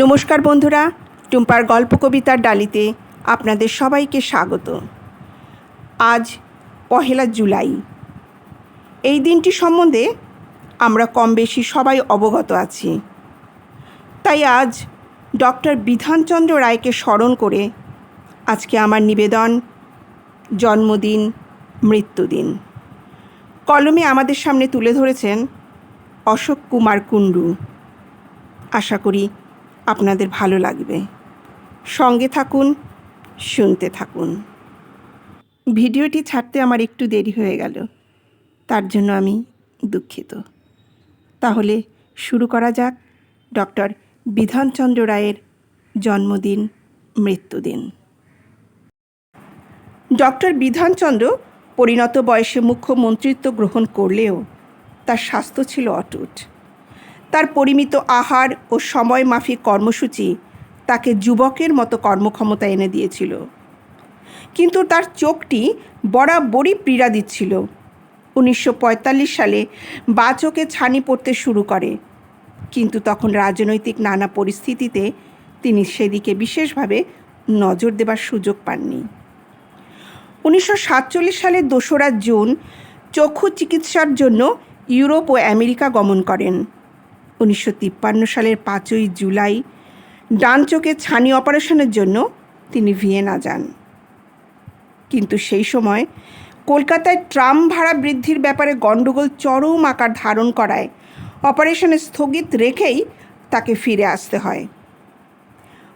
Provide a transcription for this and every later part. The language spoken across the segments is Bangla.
নমস্কার বন্ধুরা, টুম্পার গল্প কবিতার ডালিতে আপনাদের সবাইকে স্বাগত। আজ পহেলা জুলাই। এই দিনটি সম্বন্ধে আমরা কম বেশি সবাই অবগত আছি। তাই আজ ডক্টর বিধানচন্দ্র রায়কে স্মরণ করে আজকে আমার নিবেদন, জন্মদিন, মৃত্যুদিন। কলমে আমাদের সামনে তুলে ধরেছেন অশোক কুমার কুণ্ডু। আশা করি আপনাদের ভালো লাগবে। সঙ্গে থাকুন, শুনতে থাকুন। ভিডিওটি ছাড়তে আমার একটু দেরি হয়ে গেল, তার জন্য আমি দুঃখিত। তাহলে শুরু করা যাক ডক্টর বিধানচন্দ্র রায়ের জন্মদিন, মৃত্যুদিন। ডক্টর বিধানচন্দ্র পরিণত বয়সে মুখ্যমন্ত্রিত্ব গ্রহণ করলেও তার স্বাস্থ্য ছিল অটুট। তার পরিমিত আহার ও সময় মাফিক কর্মসূচি তাকে যুবকের মতো কর্মক্ষমতা এনে দিয়েছিল। কিন্তু তার চোখটি বরাবরই পীড়া দিচ্ছিল উনিশশো পঁয়তাল্লিশ সালে বাচকে ছানি পড়তে শুরু করে। কিন্তু তখন রাজনৈতিক নানা পরিস্থিতিতে তিনি সেদিকে বিশেষভাবে নজর দেবার সুযোগ পাননি। উনিশশো সাতচল্লিশ সালের দোসরা জুন চক্ষু চিকিৎসার জন্য ইউরোপ ও আমেরিকা গমন করেন। উনিশশো তিপ্পান্ন সালের পাঁচই জুলাই ডান চোখে ছানি অপারেশনের জন্য তিনি ভিয়েনা যান। কিন্তু সেই সময় কলকাতায় ট্রাম ভাড়া বৃদ্ধির ব্যাপারে গণ্ডগোল চরম আকার ধারণ করায় অপারেশনে স্থগিত রেখেই তাকে ফিরে আসতে হয়।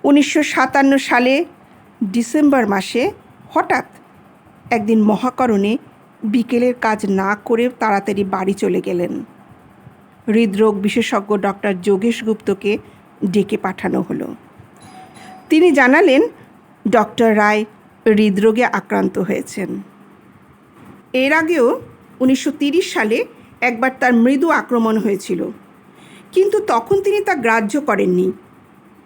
উনিশশো সাতান্ন সালে ডিসেম্বর মাসে হঠাৎ একদিন মহাকরণে বিকেলের কাজ না করে তাড়াতাড়ি বাড়ি চলে গেলেন। হৃদরোগ বিশেষজ্ঞ ডক্টর যোগেশ গুপ্তকে ডেকে পাঠানো হলো। তিনি জানালেন, ডক্টর রায় হৃদরোগে আক্রান্ত হয়েছেন। এর আগেও উনিশশো সালে একবার তার মৃদু আক্রমণ হয়েছিল। কিন্তু তখন তিনি তা গ্রাহ্য করেননি।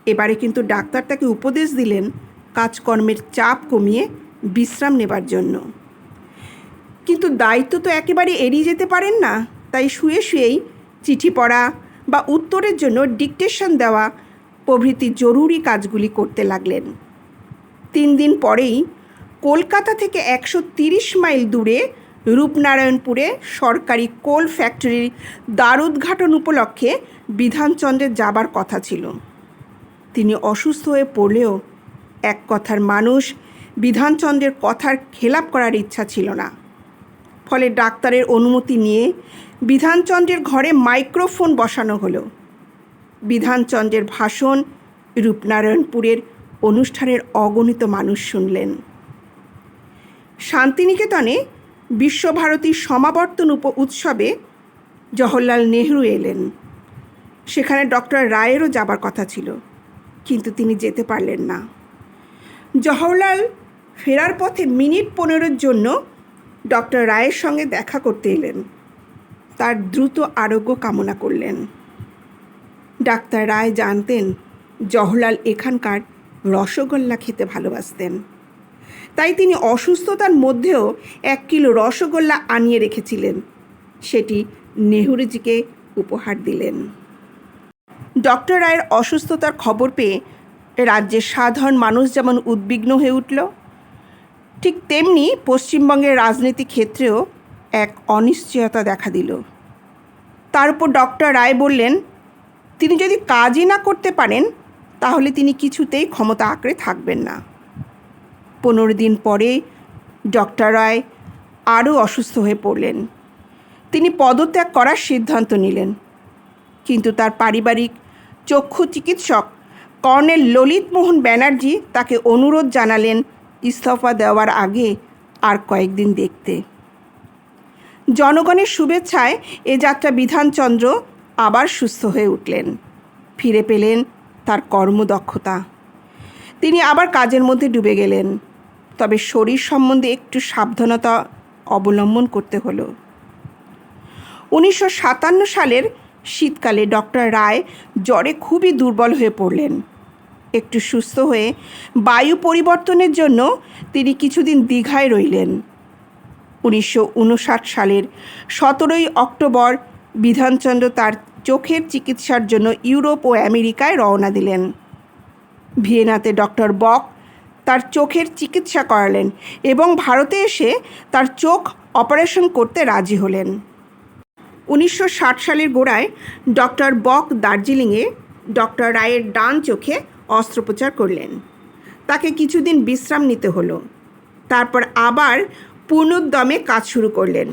এবারে কিন্তু ডাক্তার তাকে উপদেশ দিলেন, কাজকর্মের চাপ কমিয়ে বিশ্রাম নেবার জন্য। কিন্তু দায়িত্ব তো একেবারে এড়িয়ে যেতে পারেন না, তাই শুয়ে শুয়েই চিঠি পড়া বা উত্তরের জন্য ডিকটেশন দেওয়া প্রভৃতি জরুরি কাজগুলি করতে লাগলেন। তিন দিন পরেই কলকাতা থেকে একশো তিরিশ মাইল দূরে রূপনারায়ণপুরে সরকারি কোল ফ্যাক্টরির দ্বারোদ্ঘাটন উপলক্ষে বিধানচন্দ্রের যাবার কথা ছিল। তিনি অসুস্থ হয়ে পড়লেও এক কথার মানুষ বিধানচন্দ্রের কথার খেলাপ করার ইচ্ছা ছিল না। ফলে ডাক্তারের অনুমতি নিয়ে বিধানচন্দ্রের ঘরে মাইক্রোফোন বসানো হলো। বিধানচন্দ্রের ভাষণ রূপনারায়ণপুরের অনুষ্ঠানের অগণিত মানুষ শুনলেন। শান্তিনিকেতনে বিশ্বভারতীর সমাবর্তন উপ উৎসবে জওহরলাল নেহরু এলেন। সেখানে ডক্টর রায়েরও যাবার কথা ছিল, কিন্তু তিনি যেতে পারলেন না। জওহরলাল ফেরার পথে মিনিট পনেরোর জন্য ডক্টর রায়ের সঙ্গে দেখা করতে এলেন। তার দ্রুত আরোগ্য কামনা করলেন। ডাক্তার রায় জানতেন, জওহরলাল এখানকার রসগোল্লা খেতে ভালোবাসতেন। তাই তিনি অসুস্থতার মধ্যেও এক কিলো রসগোল্লা আনিয়ে রেখেছিলেন। সেটি নেহরুজিকে উপহার দিলেন। ডক্টর রায়ের অসুস্থতার খবর পেয়ে রাজ্যের সাধারণ মানুষ যেমন উদ্বিগ্ন হয়ে উঠল, ঠিক তেমনি পশ্চিমবঙ্গের রাজনীতি ক্ষেত্রেও এক অনিশ্চয়তা দেখা দিল। তার উপর ডক্টর রায় বললেন, তিনি যদি কাজই না করতে পারেন, তাহলে তিনি কিছুতেই ক্ষমতা আঁকড়ে থাকবেন না। পনেরো দিন পরে ডক্টর রায় আরও অসুস্থ হয়ে পড়লেন। তিনি পদত্যাগ করার সিদ্ধান্ত নিলেন। কিন্তু তার পারিবারিক চক্ষু চিকিৎসক কর্নেল ললিত মোহন ব্যানার্জি তাকে অনুরোধ জানালেন, ইস্তফা দেওয়ার আগে আর কয়েকদিন দেখতে। জনগণের শুভেচ্ছায় এ যাত্রা বিধানচন্দ্র আবার সুস্থ হয়ে উঠলেন। ফিরে পেলেন তার কর্মদক্ষতা। তিনি আবার কাজের মধ্যে ডুবে গেলেন। তবে শরীর সম্বন্ধে একটু সাবধানতা অবলম্বন করতে হলো। উনিশশো সাতান্ন সালের শীতকালে ডক্টর রায় জ্বরে খুবই দুর্বল হয়ে পড়লেন। একটু সুস্থ হয়ে বায়ু পরিবর্তনের জন্য তিনি কিছুদিন দীঘায় রইলেন। উনিশশো উনষাট সালের সতেরোই অক্টোবর বিধানচন্দ্র তার চোখের চিকিৎসার জন্য ইউরোপ ও আমেরিকায় রওনা দিলেন। ভিয়েনাতে ডক্টর বক তার চোখের চিকিৎসা করালেন এবং ভারতে এসে তার চোখ অপারেশন করতে রাজি হলেন। উনিশশো ষাট সালের গোড়ায় ডক্টর বক দার্জিলিংয়ে ডক্টর রায়ের ডান চোখে অস্ত্রোপচার করলেন। তাকে কিছুদিন বিশ্রাম নিতে হলো। তারপর আবার পূর্ণোদ্যমে কাজ শুরু করলেন।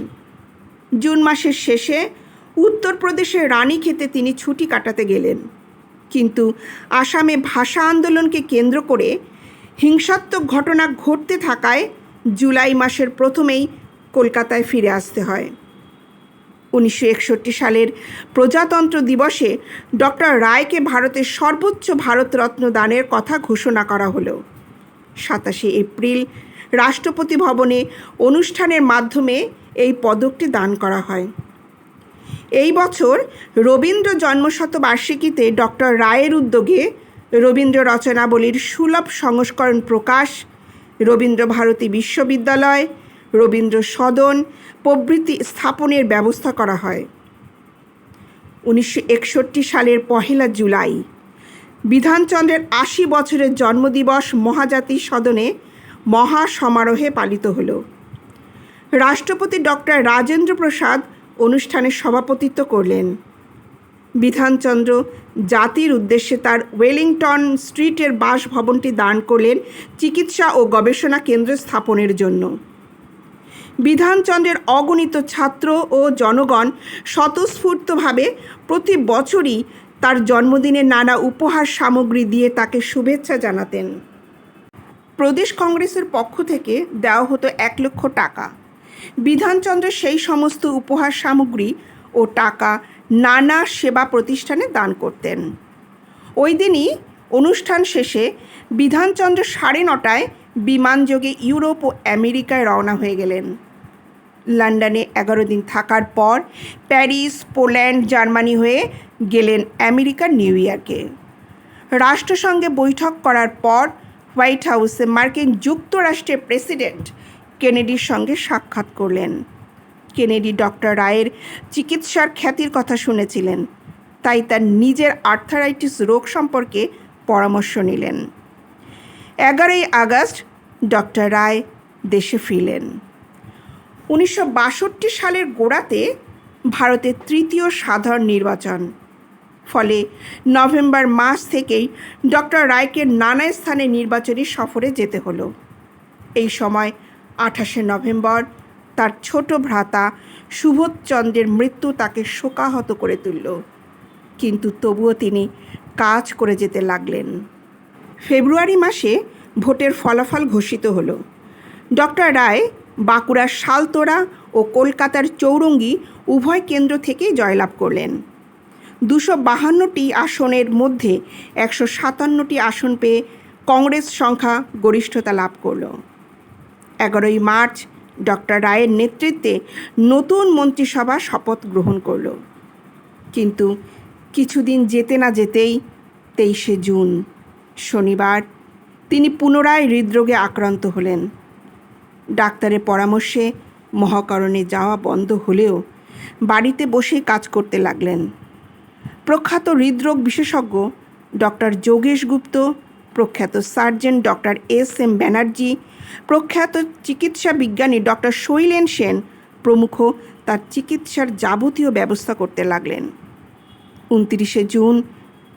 জুন মাসের শেষে উত্তরপ্রদেশের রানীক্ষেতে তিনি ছুটি কাটাতে গেলেন। কিন্তু আসামে ভাষা আন্দোলনকে কেন্দ্র করে হিংসাত্মক ঘটনা ঘটতে থাকায় জুলাই মাসের প্রথমেই কলকাতায় ফিরে আসতে হয়। উনিশশো একষট্টি সালের প্রজাতন্ত্র দিবসে ডক্টর রায়কে ভারতের সর্বোচ্চ ভারতরত্ন দানের কথা ঘোষণা করা হলো। সাতাশে এপ্রিল রাষ্ট্রপতি ভবনে অনুষ্ঠানের মাধ্যমে এই পদকটি দান করা হয়। এই বছর রবীন্দ্র জন্মশতবার্ষিকীতে ডক্টর রায়ের উদ্যোগে রবীন্দ্র রচনাবলীর সুলভ সংস্করণ প্রকাশ, রবীন্দ্র ভারতী বিশ্ববিদ্যালয়, রবীন্দ্র সদন প্রভৃতি স্থাপনের ব্যবস্থা করা হয়। উনিশশো একষট্টি সালের পহেলা জুলাই, বিধানচন্দ্রের আশি বছরের জন্মদিবস মহাজাতি সদনে মহা সমারোহে পালিত হলো। রাষ্ট্রপতি ডক্টর রাজেন্দ্র প্রসাদ অনুষ্ঠানে সভাপতিত্ব করলেন। বিধানচন্দ্র জাতির উদ্দেশ্যে তার ওয়েলিংটন স্ট্রিটের বাসভবনটি দান করলেন চিকিৎসা ও গবেষণা কেন্দ্র স্থাপনের জন্য। বিধানচন্দ্রের অগণিত ছাত্র ও জনগণ স্বতঃস্ফূর্তভাবে প্রতি বছরই তার জন্মদিনে নানা উপহার সামগ্রী দিয়ে তাকে শুভেচ্ছা জানাতেন। প্রদেশ কংগ্রেসের পক্ষ থেকে দেওয়া হতো এক লক্ষ টাকা। বিধানচন্দ্র সেই সমস্ত উপহার সামগ্রী ও টাকা নানা সেবা প্রতিষ্ঠানে দান করতেন। ওই দিনই অনুষ্ঠান শেষে বিধানচন্দ্র সাড়ে নটায় বিমানযোগে ইউরোপ ও আমেরিকায় রওনা হয়ে গেলেন। লন্ডনে এগারো দিন থাকার পর প্যারিস, পোল্যান্ড, জার্মানি হয়ে গেলেন আমেরিকার নিউ ইয়র্কে। রাষ্ট্রসংঘে বৈঠক করার পর হোয়াইট হাউসে মার্কিন যুক্তরাষ্ট্রের প্রেসিডেন্ট কেনেডির সঙ্গে সাক্ষাৎ করলেন। কেনেডি ডক্টর রায়ের চিকিৎসার খ্যাতির কথা শুনেছিলেন, তাই তার নিজের আর্থারাইটিস রোগ সম্পর্কে পরামর্শ নিলেন। এগারোই আগস্ট ডক্টর রায় দেশে ফিরলেন। উনিশশো বাষট্টি সালের গোড়াতে ভারতের তৃতীয় সাধারণ নির্বাচন। ফলে নভেম্বর মাস থেকেই ডক্টর রায়কে নানা স্থানে নির্বাচনী সফরে যেতে হলো। এই সময় আঠাশে নভেম্বর তার ছোট ভ্রাতা সুবোধচন্দ্রের মৃত্যু তাকে শোকাহত করে তুলল। কিন্তু তবুও তিনি কাজ করে যেতে লাগলেন। ফেব্রুয়ারি মাসে ভোটের ফলাফল ঘোষিত হলো। ডক্টর রায় বাঁকুড়ার শালতোড়া ও কলকাতার চৌরঙ্গি উভয় কেন্দ্র থেকেই জয়লাভ করলেন। দুশো বাহান্নটি আসনের মধ্যে একশো সাতান্নটি আসন পেয়ে কংগ্রেস সংখ্যা গরিষ্ঠতা লাভ করল। এগারোই মার্চ ডক্টর রায়ের নেতৃত্বে নতুন মন্ত্রিসভা শপথ গ্রহণ করল। কিন্তু কিছুদিন যেতে না যেতেই তেইশে জুন, শনিবার তিনি পুনরায় হৃদরোগে আক্রান্ত হলেন। ডাক্তারের পরামর্শে মহাকরণে যাওয়া বন্ধ হলেও বাড়িতে বসেই কাজ করতে লাগলেন। প্রখ্যাত হৃদরোগ বিশেষজ্ঞ ডক্টর যোগেশ গুপ্ত, প্রখ্যাত surgeon doctor S M Banerjee, প্রখ্যাত চিকিৎসা বিজ্ঞানী ডক্টর শৈলেন সেন প্রমুখ তার চিকিৎসার যাবতীয় ব্যবস্থা করতে লাগলেন। উনত্রিশে জুন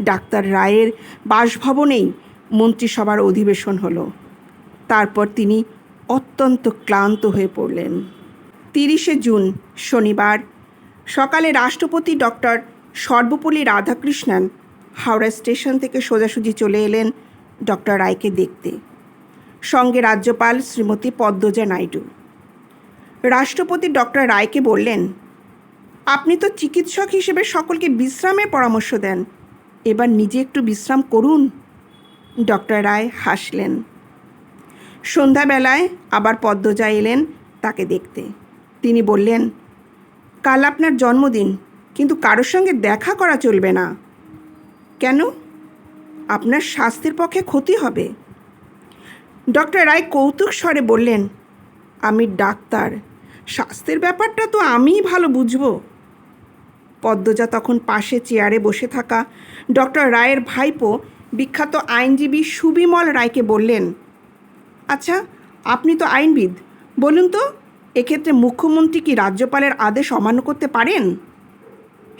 ডাক্তার রায়ের বাসভবনেই মন্ত্রিসভার অধিবেশন হলো। তারপর তিনি অত্যন্ত ক্লান্ত হয়ে পড়লেন। তিরিশে জুন শনিবার সকালে রাষ্ট্রপতি ডক্টর সর্বপল্লী রাধাকৃষ্ণন হাওড়া স্টেশন থেকে সোজাসুজি চলে এলেন ডক্টর রায়কে দেখতে। সঙ্গে রাজ্যপাল শ্রীমতী পদ্মজা নাইডু। রাষ্ট্রপতি ডক্টর রায়কে বললেন, আপনি তো চিকিৎসক হিসেবে সকলকে বিশ্রামের পরামর্শ দেন। এবার নিজে একটু বিশ্রাম করুন। ডক্টর রায় হাসলেন। সন্ধ্যাবেলায় আবার পদ্মজা এলেন তাকে দেখতে। তিনি বললেন, কাল আপনার জন্মদিন। কিন্তু কারোর সঙ্গে দেখা করা চলবে না। কেন? আপনার স্বাস্থ্যের পক্ষে ক্ষতি হবে। ডক্টর রায় কৌতুক স্বরে বললেন, আমি ডাক্তার, স্বাস্থ্যের ব্যাপারটা তো আমিই ভালো বুঝব। পদ্মজা তখন পাশে চেয়ারে বসে থাকা ডক্টর রায়ের ভাইপো বিখ্যাত আইনজীবী সুবিমল রায়কে বললেন আচ্ছা আপনি তো আইনবিদ, বলুন তো, এক্ষেত্রে মুখ্যমন্ত্রী কি রাজ্যপালের আদেশ অমান্য করতে পারেন?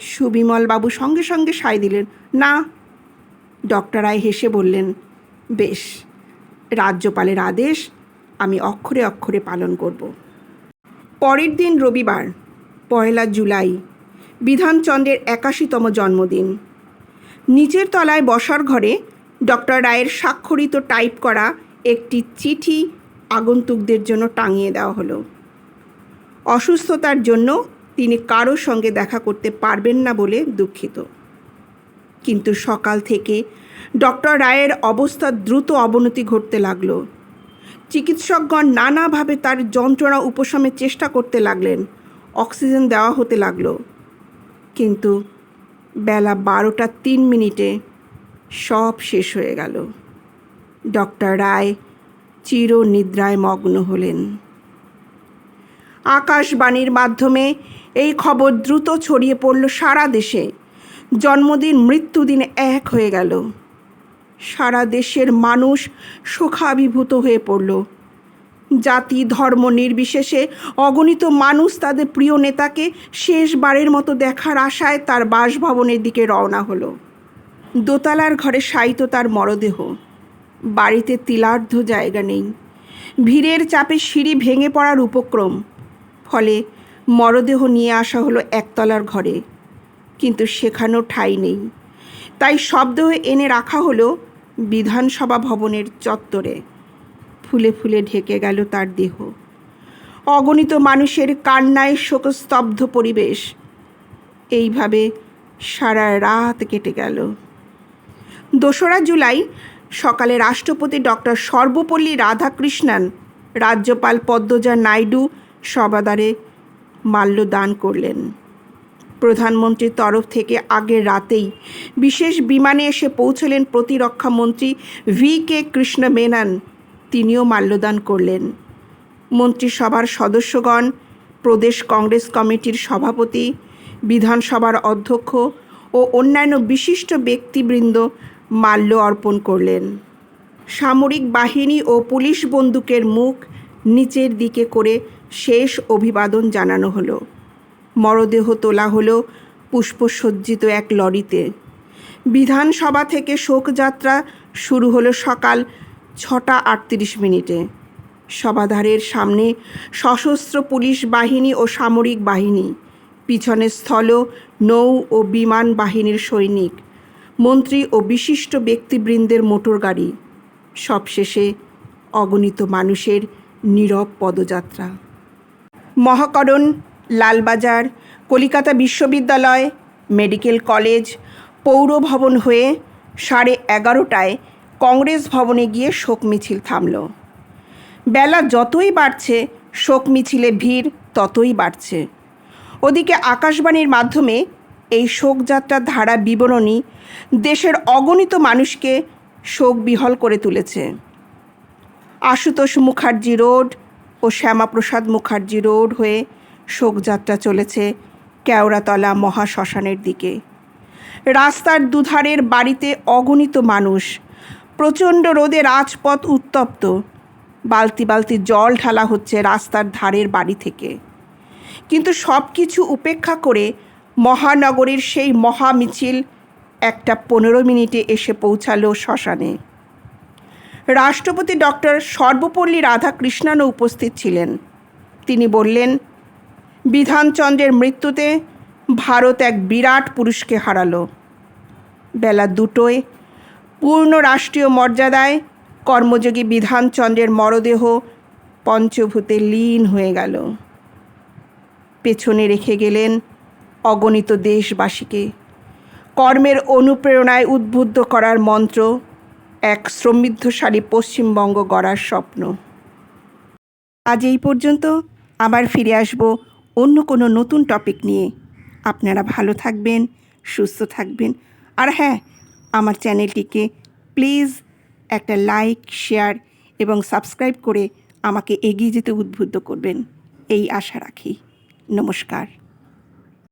সুবিমল বাবু সঙ্গে সঙ্গে সায় দিলেন, না। ডক্টর রায় হেসে বললেন, বেশ, রাজ্যপালের আদেশ, আমি অক্ষরে অক্ষরে পালন করব। পরের দিন রবিবার, পয়লা জুলাই, বিধানচন্দ্রের একাশিতম জন্মদিন। নিচের তলায় বসার ঘরে ডক্টর রায়ের স্বাক্ষরিত টাইপ করা একটি চিঠি আগন্তুকদের জন্য টাঙিয়ে দেওয়া হলো। অসুস্থতার জন্য তিনি কারোর সঙ্গে দেখা করতে পারবেন না বলে দুঃখিত। কিন্তু সকাল থেকে ডক্টর রায়ের অবস্থার দ্রুত অবনতি ঘটতে লাগল। চিকিৎসকগণ নানাভাবে তার যন্ত্রণা উপশমের চেষ্টা করতে লাগলেন। অক্সিজেন দেওয়া হতে লাগল। কিন্তু বেলা বারোটা তিন মিনিটে সব শেষ হয়ে গেল। ডক্টর রায় চির নিদ্রায় মগ্ন হলেন। আকাশবাণীর মাধ্যমে এই খবর দ্রুত ছড়িয়ে পড়ল সারা দেশে। জন্মদিন, মৃত্যুদিন এক হয়ে গেল। সারা দেশের মানুষ শোকাভিভূত হয়ে পড়ল। জাতি, ধর্ম নির্বিশেষে অগণিত মানুষ তাদের প্রিয় নেতাকে শেষবারের মতো দেখার আশায় তার বাসভবনের দিকে রওনা হলো। দোতলার ঘরে শায়িত তার মরদেহ। বাড়িতে তিলার্ধ জায়গা নেই। ভিড়ের চাপে সিঁড়ি ভেঙে পড়ার উপক্রম। ফলে মরদেহ নিয়ে আসা হলো একতলার ঘরে। কিন্তু সেখানেও ঠাঁই নেই। তাই শব্দ এনে রাখা হলো বিধানসভা ভবনের চত্বরে। ফুলে ফুলে ঢেকে গেল তার দেহ। অগণিত মানুষের কান্নায় শোকস্তব্ধ পরিবেশ। এইভাবে সারা রাত কেটে গেল। দোসরা জুলাই সকালে রাষ্ট্রপতি ডক্টর সর্বপল্লী রাধাকৃষ্ণন, রাজ্যপাল পদ্মজা নাইডু সবাদারে মাল্যদান করলেন। প্রধানমন্ত্রীর তরফ থেকে আগের রাতেই বিশেষ বিমানে এসে পৌঁছলেন প্রতিরক্ষামন্ত্রী ভি কে কৃষ্ণ মেনন তিনিও মাল্যদান করলেন। মন্ত্রিসভার সদস্যগণ, প্রদেশ কংগ্রেস কমিটির সভাপতি, বিধানসভার অধ্যক্ষ ও অন্যান্য বিশিষ্ট ব্যক্তিবৃন্দ মাল্য অর্পণ করলেন। সামরিক বাহিনী ও পুলিশ বন্দুকের মুখ নিচের দিকে করে শেষ অভিবাদন জানানো হলো। মরদেহ তোলা হলো পুষ্পসজ্জিত এক লরিতে। বিধানসভা থেকে শোকযাত্রা শুরু হলো সকাল ছটা আটত্রিশ মিনিটে। সভাধারের সামনে সশস্ত্র পুলিশ বাহিনী ও সামরিক বাহিনী, পিছনে স্থল, নৌ ও বিমান বাহিনীর সৈনিক, মন্ত্রী ও বিশিষ্ট ব্যক্তিবৃন্দের মোটর গাড়ি, সবশেষে অগণিত মানুষের নীরব পদযাত্রা। মহাকরণ, লালবাজার, কলিকাতা বিশ্ববিদ্যালয়, মেডিকেল কলেজ, পৌর ভবন হয়ে সাড়ে এগারোটায় কংগ্রেস ভবনে গিয়ে শোক মিছিল থামল। বেলা যতই বাড়ছে, শোক মিছিলে ভিড় ততই বাড়ছে। ওদিকে আকাশবাণীর মাধ্যমে এই শোকযাত্রার ধারা বিবরণী দেশের অগণিত মানুষকে শোক বিহল করে তুলেছে। আশুতোষ মুখার্জি রোড ও শ্যামাপ্রসাদ মুখার্জি রোড হয়ে শোকযাত্রা চলেছে কেওড়াতলা মহাশ্মশানের দিকে। রাস্তার দুধারের বাড়িতে অগণিত মানুষ। প্রচণ্ড রোদে রাজপথ উত্তপ্ত। বালতি বালতি জল ঢালা হচ্ছে রাস্তার ধারের বাড়ি থেকে। কিন্তু সব কিছু উপেক্ষা করে মহানগরীর সেই মহা মিছিল একটা পনেরো মিনিটে এসে পৌঁছালো শ্মশানে। রাষ্ট্রপতি ডক্টর সর্বপল্লী রাধাকৃষ্ণনও উপস্থিত ছিলেন। তিনি বললেন, বিধানচন্দ্রের মৃত্যুতে ভারত এক বিরাট পুরুষকে হারালো। বেলা দুটোয় পূর্ণ রাষ্ট্রীয় মর্যাদায় কর্মযোগী বিধানচন্দ্রের মরদেহ পঞ্চভূতে লীন হয়ে গেল। পেছনে রেখে গেলেন অগণিত দেশবাসীকে। কর্মের অনুপ্রেরণায় উদ্বুদ্ধ করার মন্ত্র এক সমৃদ্ধশালী পশ্চিমবঙ্গ গড়ার স্বপ্ন। আজ এই পর্যন্ত। আবার ফিরে আসব অন্য কোনো নতুন টপিক নিয়ে। আপনারা ভালো থাকবেন, সুস্থ থাকবেন। আর হ্যাঁ আমার চ্যানেলটিকে প্লিজ একটা লাইক, শেয়ার এবং সাবস্ক্রাইব করে আমাকে এগিয়ে যেতে উদ্বুদ্ধ করবেন। এই আশা রাখি। নমস্কার।